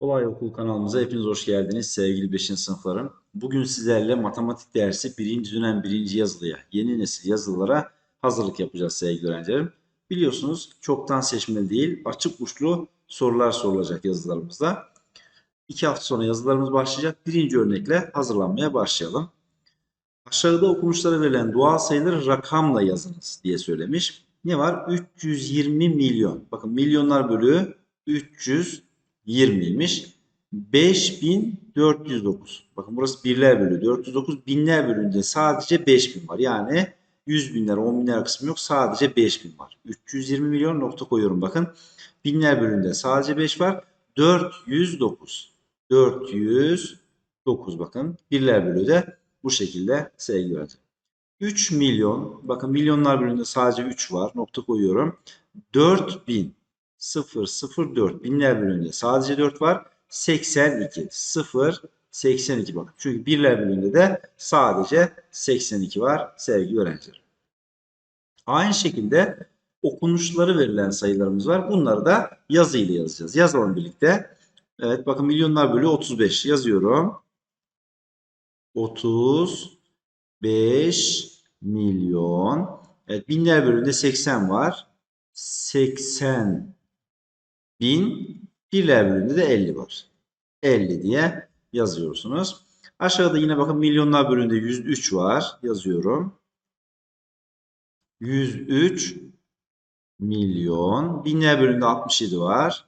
Kolay Okul kanalımıza hepiniz hoş geldiniz sevgili 5. sınıflarım. Bugün sizlerle matematik dersi 1. dönem 1. yazılıya, yeni nesil yazılılara hazırlık yapacağız sevgili öğrencilerim. Biliyorsunuz çoktan seçmeli değil, açık uçlu sorular sorulacak yazılarımızda. İki hafta sonra yazılarımız başlayacak. Birinci örnekle hazırlanmaya başlayalım. Aşağıda okunuşlara verilen doğal sayıları rakamla yazınız diye söylemiş. Ne var? 320 milyon. Bakın milyonlar bölüğü 320'ymiş. 5409. Bakın burası birler bölüğü 409. Binler bölüğünde sadece 5000 var. Yani 100 binler, 10 binler kısmı yok. Sadece 5000 var. 320 milyon nokta koyuyorum bakın. Binler bölüğünde sadece 5 var. 409. 409 bakın. Birler bölüğü de bu şekilde sevgili öğrenci. 3 milyon, bakın milyonlar bölümünde sadece 3 var. Nokta koyuyorum. 4000 004 binler bölümünde sadece 4 var. 82 0 82 bakın. Çünkü birler bölümünde de sadece 82 var sevgili öğrenciler. Aynı şekilde okunuşları verilen sayılarımız var. Bunları da yazı yazacağız. Yazalım birlikte. Evet bakın milyonlar bölü 35 yazıyorum. 35 milyon. Evet binler bölümünde 80 var. 80 bin. Birler bölümünde de 50 var. 50 diye yazıyorsunuz. Aşağıda yine bakın milyonlar bölümünde 103 var. Yazıyorum. 103 milyon. Binler bölümünde 67 var.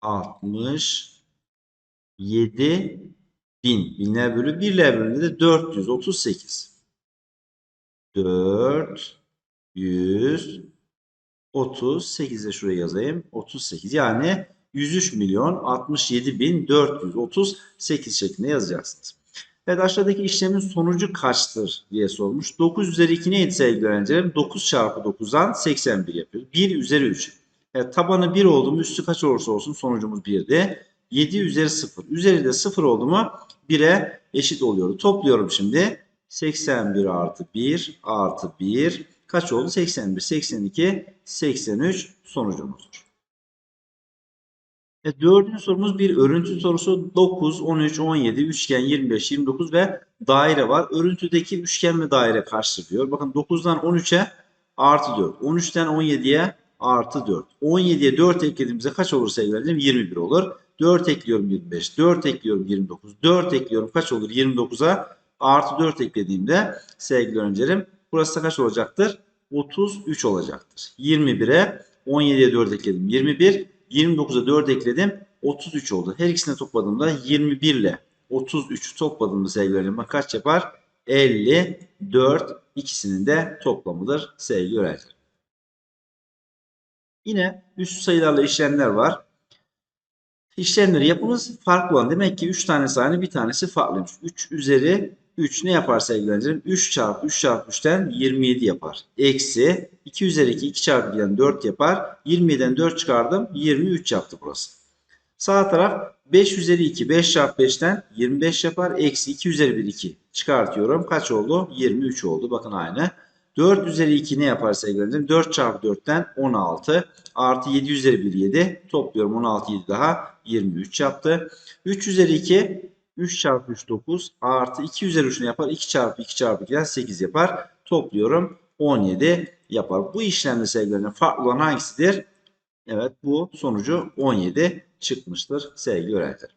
67 bin. Binler bölü birler bölümünde de 438. 438'e şuraya yazayım. 38 yani 103 milyon 67 bin 438 şeklinde yazacaksınız. Evet aşağıdaki işlemin sonucu kaçtır diye sormuş. 9 üzeri 2 neydi sevgili öğrencilerim? 9 çarpı 9'dan 81 yapıyoruz. 1 üzeri 3. Evet, tabanı 1 oldu mu üstü kaç olursa olsun sonucumuz 1'di. 7 üzeri 0. Üzeri de 0 oldu mu 1'e eşit oluyor. Topluyorum şimdi. 81 artı 1 artı 1 kaç oldu? 81, 82, 83 sonucumuzdur. E, dördüncü sorumuz bir örüntü sorusu. 9, 13, 17, üçgen, 25, 29 ve daire var. Örüntüdeki üçgen ve daire kaçtır diyor. Bakın 9'dan 13'e artı 4. 13'ten 17'ye artı 4. 17'ye 4 eklediğimizde kaç olur sevgili öğrencim? 21 olur. 4 ekliyorum 25, 4 ekliyorum 29, 4 ekliyorum kaç olur? 29'a artı 4 eklediğimde sevgili öğrencilerim burası kaç olacaktır? 33 olacaktır. 21'e 17'ye 4 ekledim 21, 29'a 4 ekledim 33 oldu. Her ikisini topladığımda 21 ile 33'ü topladığımda sevgili öğrencim kaç yapar? 54 ikisinin de toplamıdır sevgili öğrenciler. Yine üst sayılarla işlemler var. İşlemleri yapımız farklı olan. Demek ki 3 tanesi aynı bir tanesi farklıymış. 3 üzeri 3 ne yapar sevgili öğrencilerim? 3 çarpı 3 çarpı 3'ten 27 yapar. Eksi 2 üzeri 2 2 çarpı 2'den 4 yapar. 27'den 4 çıkardım. 23 yaptı burası. Sağ taraf 5 üzeri 2 5 çarpı 5'ten 25 yapar. Eksi 2 üzeri 1 2 çıkartıyorum. Kaç oldu? 23 oldu. Bakın aynı. 4 üzeri 2 ne yapar sevgili öğrencilerim? 4 çarpı 4'ten 16 artı 7 üzeri 1 7 topluyorum 16 7 daha 23 yaptı. 3 üzeri 2 3 çarpı 3 9 artı 2 üzeri 3 ne yapar? 2 çarpı 2 çarpı 2'den 8 yapar. Topluyorum 17 yapar. Bu işlemde sevgilerin farklı olan hangisidir? Evet bu sonucu 17 çıkmıştır sevgili öğrenciler.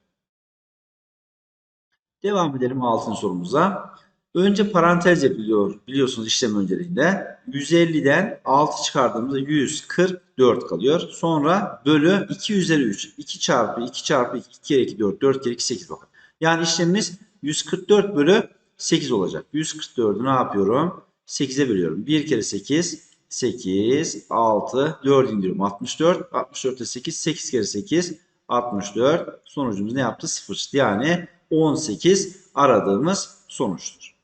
Devam edelim 6. sorumuza. Önce parantez yapılıyor biliyorsunuz işlem önceliğinde. 150'den 6 çıkardığımızda 144 kalıyor. Sonra bölü 2 üzeri 3. 2 çarpı 2 çarpı 2, 2 kere 2 4, 4 kere 2 8 bakın. Yani işlemimiz 144 bölü 8 olacak. 144'ü ne yapıyorum? 8'e bölüyorum. 1 kere 8, 8, 6, 4 indiriyorum. 64, 64'te 8, 8 kere 8, 64. Sonucumuz ne yaptı? 0 Yani 18 aradığımız sonuçtur.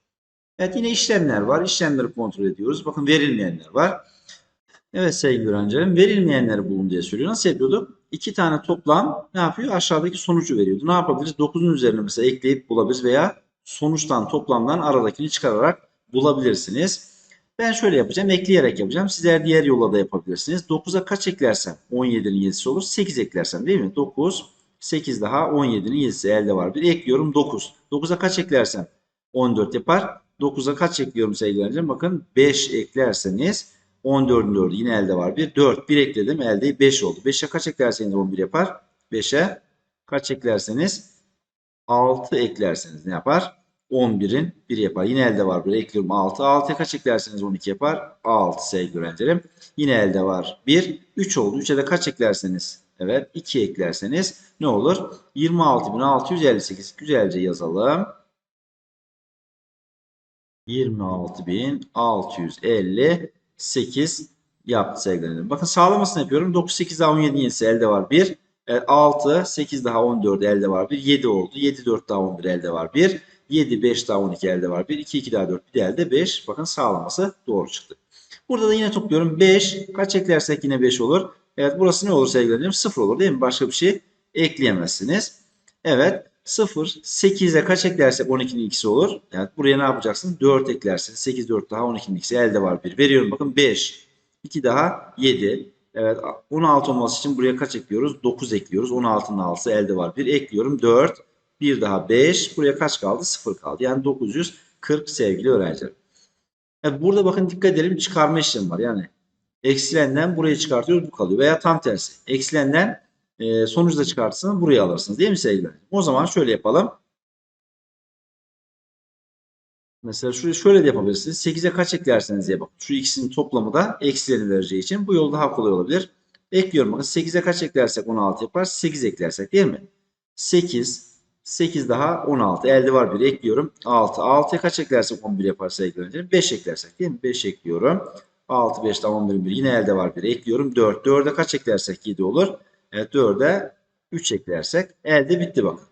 Evet yine işlemler var. İşlemleri kontrol ediyoruz. Bakın verilmeyenler var. Evet sevgili öğrencilerim verilmeyenleri bulun diye söylüyor. Nasıl yapıyorduk? İki tane toplam ne yapıyor? Aşağıdaki sonucu veriyordu. Ne yapabiliriz? 9'un üzerine mesela ekleyip bulabiliriz veya sonuçtan toplamdan aradakini çıkararak bulabilirsiniz. Ben şöyle yapacağım. Ekleyerek yapacağım. Sizler diğer yolla da yapabilirsiniz. 9'a kaç eklersem 17'nin 7'si olur. 8 eklersem değil mi? 9, 8 daha 17'nin 7'si elde var. Bir ekliyorum 9. 9'a kaç eklersem 14 yapar. 9'a kaç ekliyorum sevgili öğrencilerim? Bakın 5 eklerseniz 14'ün 4'ü yine elde var. 1, 4, 1 ekledim. Elde 5 oldu. 5'e kaç eklerseniz 11 yapar. 5'e kaç eklerseniz 6 eklerseniz ne yapar? 11'in 1 yapar. Yine elde var. Buraya ekliyorum 6. 6'ya kaç eklerseniz 12 yapar? 6 sevgili öğrencilerim. Yine elde var 1. 3 oldu. 3'e de kaç eklerseniz? Evet 2 eklerseniz ne olur? 26.658. Güzelce yazalım. 26.658 yaptı sevgili öğrencilerim. Bakın sağlamasını yapıyorum. 9, 8 daha 17 yenisi elde var 1. Evet, 6, 8 daha 14 elde var 1. 7 oldu. 7, 4 daha 11 elde var 1. 7, 5 daha 12 elde var 1. 2, 2 daha 4 bir de elde 5. Bakın sağlaması doğru çıktı. Burada da yine topluyorum. 5. Kaç eklersek yine 5 olur. Evet burası ne olur sevgili öğrencilerim? 0 olur değil mi? Başka bir şey ekleyemezsiniz. Evet 0. 8'e kaç eklersek 12'nin ikisi olur. Evet buraya ne yapacaksın? 4 eklersiniz. 8, 4 daha 12'nin ikisi elde var 1. Veriyorum bakın 5. 2 daha 7. Evet 16 olması için buraya kaç ekliyoruz? 9 ekliyoruz. 16'nın 6'sı elde var. 1 ekliyorum 4. Bir daha 5. Buraya kaç kaldı? 0 kaldı. Yani 940 sevgili öğrenciler. Evet, burada bakın dikkat edelim çıkarma işlemi var. Yani eksilenden buraya çıkartıyoruz bu kalıyor. Veya tam tersi. Eksilenden e, sonucu çıkartırsanız buraya alırsınız. Değil mi öğrenciler? O zaman şöyle yapalım. Mesela şuraya şöyle de yapabilirsiniz. 8'e kaç eklerseniz diye bak. Şu ikisinin toplamı da eksileni vereceği için bu yol daha kolay olabilir. Ekliyorum bakın 8'e kaç eklersek 16 yapar. 8 eklersek değil mi? 8, 8 daha 16. Elde var 1 ekliyorum. 6. 6'ya kaç eklersek 11 yapar sevgili öğrencilerim? 5 eklersek değil mi? 5 ekliyorum. 6, 5 daha 11, 1. Yine elde var 1 ekliyorum. 4. 4'e kaç eklersek 7 olur? Evet 4'e 3 eklersek elde bitti bakın.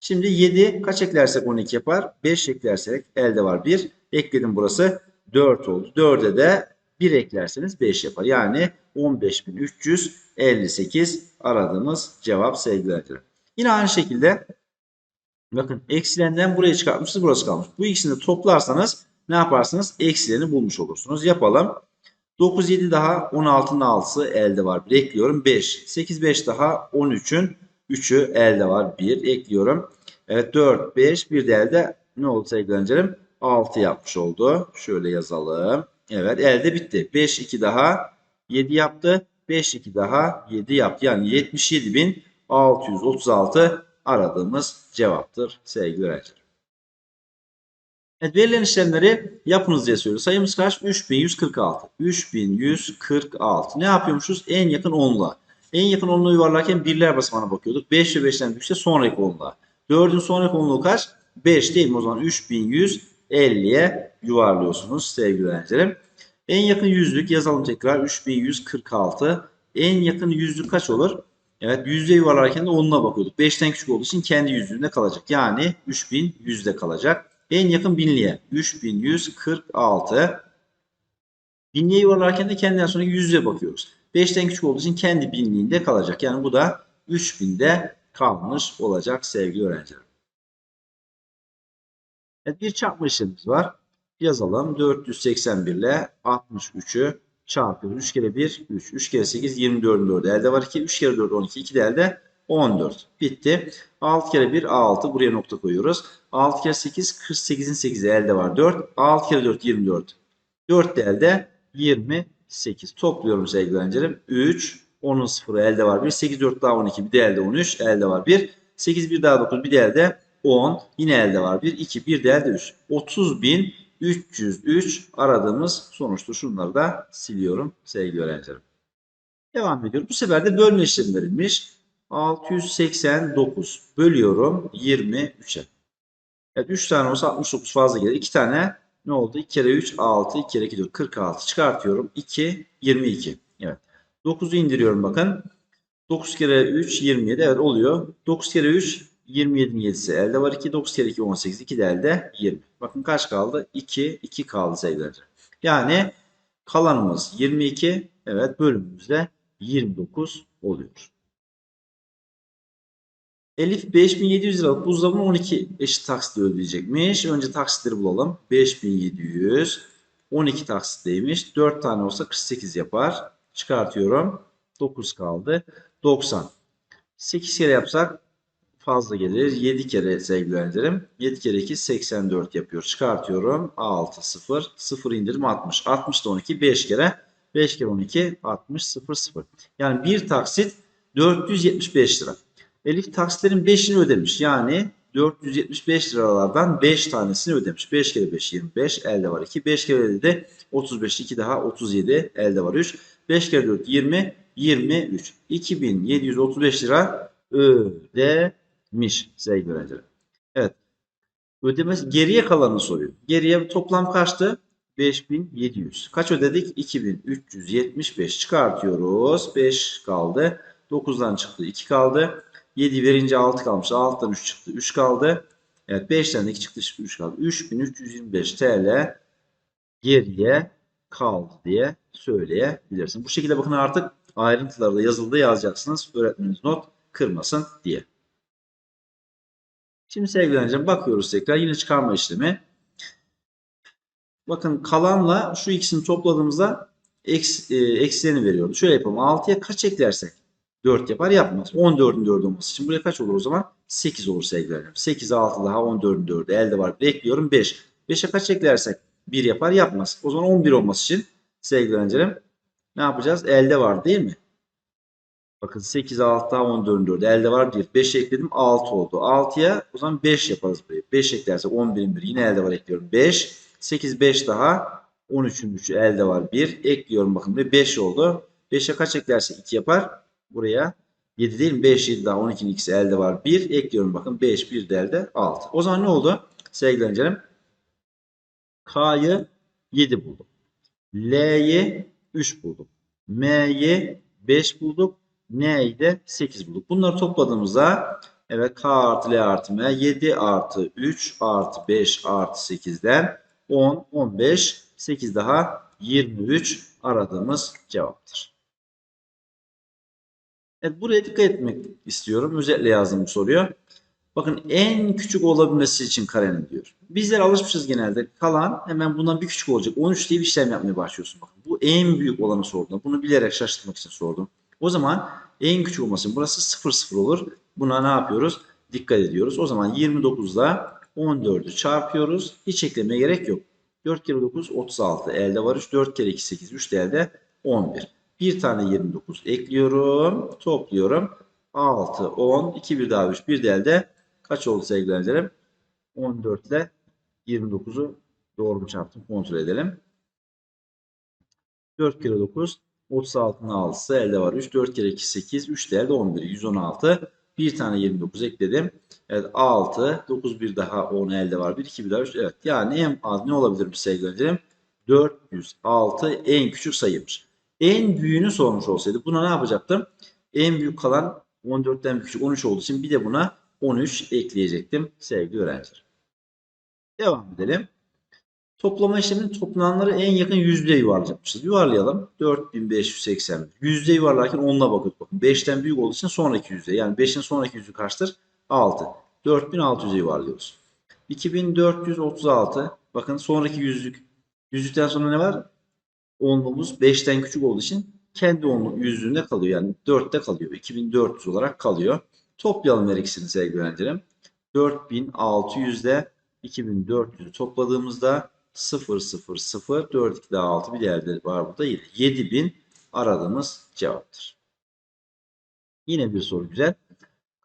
Şimdi 7 kaç eklersek 12 yapar? 5 eklersek elde var 1. Ekledim burası 4 oldu. 4'e de 1 eklerseniz 5 yapar. Yani 15.358 aradığımız cevap sevgili öğrenciler. Yine aynı şekilde bakın eksilenden buraya çıkartmışız burası kalmış. Bu ikisini toplarsanız ne yaparsınız? Eksileni bulmuş olursunuz. Yapalım. 9 7 daha 16'nın 6'sı elde var. 1 ekliyorum 5. 8 5 daha 13'ün 3'ü elde var. 1 ekliyorum. Evet 4 5 bir de elde ne oldu sevgili öğrencilerim? 6 yapmış oldu. Şöyle yazalım. Evet elde bitti. 5 2 daha 7 yaptı. 5 2 daha 7 yaptı. Yani 77.636 aradığımız cevaptır sevgili öğrenciler. Evet, verilen işlemleri yapınız diye söylüyor. Sayımız kaç? 3146. 3146. Ne yapıyormuşuz? En yakın 10'la. En yakın 10'la yuvarlarken birler basamağına bakıyorduk. 5 ve 5'ten büyükse sonraki 10'la. 4'ün sonraki 10'luğu kaç? 5 değil mi? O zaman 3150'ye yuvarlıyorsunuz sevgili öğrencilerim. En yakın yüzlük yazalım tekrar. 3146. En yakın yüzlük kaç olur? Evet yüzde yuvarlarken de 10'una bakıyorduk. 5'ten küçük olduğu için kendi yüzlüğünde kalacak. Yani 3100'de kalacak. En yakın binliğe 3146. Binliğe yuvarlarken de kendinden sonraki yüzlüğe bakıyoruz. 5'ten küçük olduğu için kendi binliğinde kalacak. Yani bu da 3000'de kalmış olacak sevgili öğrenciler. Evet bir çarpma işlemimiz var. Yazalım. 481 ile 63'ü çarpıyoruz. 3 kere 1 3. 3 kere 8 24'ün 4'ü elde var 2. 3 kere 4 12. 2 de elde 14. Bitti. 6 kere 1 6. Buraya nokta koyuyoruz. 6 kere 8 48'in 8'i elde var 4. 6 kere 4 24. 4 de elde 28. Topluyorum sevgili öğrencilerim. 3 10'un 0'ı elde var 1. 8 4 daha 12 bir de elde 13. Elde var 1. 8 1 daha 9 bir de elde 10. Yine elde var 1. 2 1 de elde 3. 30.303 aradığımız sonuçtu. Şunları da siliyorum sevgili öğrencilerim. Devam ediyorum. Bu sefer de bölme işlemi verilmiş. 689 bölüyorum 23'e. Evet 3 tane olsa 69 fazla gelir. 2 tane ne oldu? 2 kere 3 6, 2 kere 2 4 46 çıkartıyorum. 2 22. Evet. 9'u indiriyorum bakın. 9 kere 3 27 evet oluyor. 9 kere 3 27'nin 7'si elde var 2. 9 kere 2 18. 2 de elde 20. Bakın kaç kaldı? 2 2 kaldı sevgili Yani kalanımız 22. Evet bölümümüzde 29 oluyor. Elif 5700 liralık buzdolabını 12 eşit taksitle ödeyecekmiş. Önce taksitleri bulalım. 5700 12 taksitleymiş. 4 tane olsa 48 yapar. Çıkartıyorum. 9 kaldı. 90. 8 kere yapsak fazla gelir. 7 kere sevgili öğrencilerim. 7 kere 2 84 yapıyor. Çıkartıyorum. 6 0 0 indirim 60. 60 da 12 5 kere. 5 kere 12 60 0 0. Yani bir taksit 475 lira. Elif taksitlerin 5'ini ödemiş. Yani 475 liralardan 5 tanesini ödemiş. 5 kere 5 25 elde var 2. 5 kere de 35 2 daha 37 elde var 3. 5 kere 4 20 23. 2735 lira ödemiş sevgili öğrencilerim. Evet. Ödemesi geriye kalanını soruyor. Geriye toplam kaçtı? 5700. Kaç ödedik? 2375 çıkartıyoruz. 5 kaldı. 9'dan çıktı. 2 kaldı. 7 verince 6 kalmış. 6'dan 3 çıktı. 3 kaldı. Evet 5'ten de 2 çıktı. 3 kaldı. 3325 TL geriye kaldı diye söyleyebilirsin. Bu şekilde bakın artık ayrıntılarda yazılıda yazacaksınız. Öğretmeniniz not kırmasın diye. Şimdi sevgili öğrencilerim bakıyoruz tekrar. Yine çıkarma işlemi. Bakın kalanla şu ikisini topladığımızda eks, e, eksilerini veriyordu. Şöyle yapalım. 6'ya kaç eklersek 4 yapar yapmaz. 14'ün 4 olması için buraya kaç olur o zaman? 8 olur sevgili öğrencilerim. 8 6 daha 14'ün 4'ü elde var. Bekliyorum 5. 5'e kaç eklersek 1 yapar yapmaz. O zaman 11 olması için sevgili öğrencilerim ne yapacağız? Elde var değil mi? Bakın 8 6 daha 14'ün 4'ü elde var 1. 5 ekledim 6 oldu. 6'ya o zaman 5 yaparız buraya. 5 eklersek 11'in 1 yine elde var ekliyorum 5. 8 5 daha 13'ün 3'ü elde var 1. Ekliyorum bakın ve 5 oldu. 5'e kaç eklersek 2 yapar? Buraya 7 değil mi? 5 7 daha 12'nin ikisi elde var 1. Ekliyorum bakın 5 1 de elde 6. O zaman ne oldu? Sevgili öğrencilerim. K'yı 7 buldum. L'yi 3 buldum. M'yi 5 bulduk. N'yi de 8 bulduk. Bunları topladığımızda evet K artı L artı M 7 artı 3 artı 5 artı 8'den 10, 15, 8 daha 23 aradığımız cevaptır. Evet buraya dikkat etmek istiyorum. Özellikle yazdım bu soruyu. Bakın en küçük olabilmesi için karenin diyor. Bizler alışmışız genelde. Kalan hemen bundan bir küçük olacak. 13 diye bir işlem yapmaya başlıyorsun. Bakın bu en büyük olanı sordum. Bunu bilerek şaşırtmak için sordum. O zaman en küçük olması burası 0 0 olur. Buna ne yapıyoruz? Dikkat ediyoruz. O zaman 29 ile 14'ü çarpıyoruz. Hiç eklemeye gerek yok. 4 kere 9 36. Elde var 3. 4 kere 2 8. 3 de elde 11. Bir tane 29 ekliyorum. Topluyorum. 6, 10, 2 bir daha 3. Bir de elde kaç oldu sevgili öğrencilerim? 14 ile 29'u doğru mu çarptım kontrol edelim. 4 kere 9 36'nın 6'sı elde var 3. 4 kere 2 8. 3 de elde 11. 116. Bir tane 29 ekledim. Evet 6. 9 bir daha 10 elde var. 1 2 bir daha 3. Evet yani en az ne olabilir sevgili öğrencilerim? 406 en küçük sayıymış. En büyüğünü sormuş olsaydı buna ne yapacaktım? En büyük kalan 14'ten küçük 13 olduğu için bir de buna 13 ekleyecektim sevgili öğrenciler. Devam edelim. Toplama işleminin toplananları en yakın yüzde yuvarlayacakmışız. Yuvarlayalım. 4580. Yüzde yuvarlarken 10'la bakıyoruz. Bakın 5'ten büyük olduğu için sonraki yüzde. Yani 5'in sonraki yüzü kaçtır? 6. 4600'e yuvarlıyoruz. 2436. Bakın sonraki yüzlük. Yüzlükten sonra ne var? Onluğumuz 5'ten küçük olduğu için kendi onluk yüzlüğünde kalıyor. Yani 4'te kalıyor. 2400 olarak kalıyor. Toplayalım her ikisini sevgili öğrencilerim. 4600 ile 2400'ü topladığımızda 0 0 0 4 2 daha 6 bir değerleri var burada 7. 7000 aradığımız cevaptır. Yine bir soru güzel.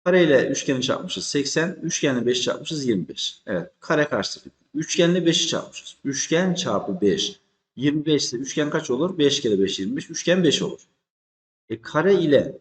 Kare ile üçgeni çarpmışız 80. Üçgenle 5 çarpmışız 25. Evet kare kaçtır? Üçgenle 5'i çarpmışız. Üçgen çarpı 5. 25 ise üçgen kaç olur? 5 kere 5 25. Üçgen 5 olur. E kare ile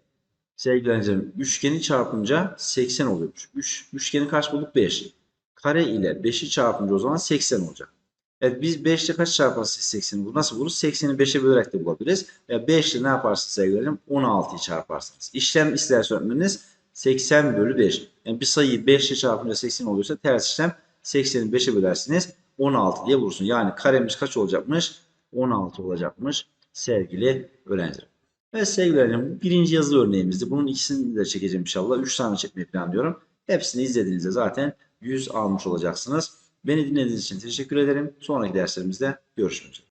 sevgili öğrencilerim üçgeni çarpınca 80 oluyormuş. Üç, üçgeni kaç bulduk? 5. Kare ile 5'i çarpınca o zaman 80 olacak. Evet biz 5 ile kaç çarparsak 80'i bulur? Nasıl buluruz? 80'i 5'e bölerek de bulabiliriz. Ya 5 ile ne yaparsınız sevgili öğrencim? 16'yı çarparsınız. İşlem isterse öğretmeniniz 80 bölü 5. Yani bir sayıyı 5 ile çarpınca 80 oluyorsa ters işlem 80'i 5'e bölersiniz. 16 diye bulursun. Yani karemiz kaç olacakmış? 16 olacakmış sevgili öğrencilerim. Evet sevgili öğrencilerim birinci yazılı örneğimizdi. Bunun ikisini de çekeceğim inşallah. 3 tane çekmeyi planlıyorum. Hepsini izlediğinizde zaten 100 almış olacaksınız. Beni dinlediğiniz için teşekkür ederim. Sonraki derslerimizde görüşmek üzere.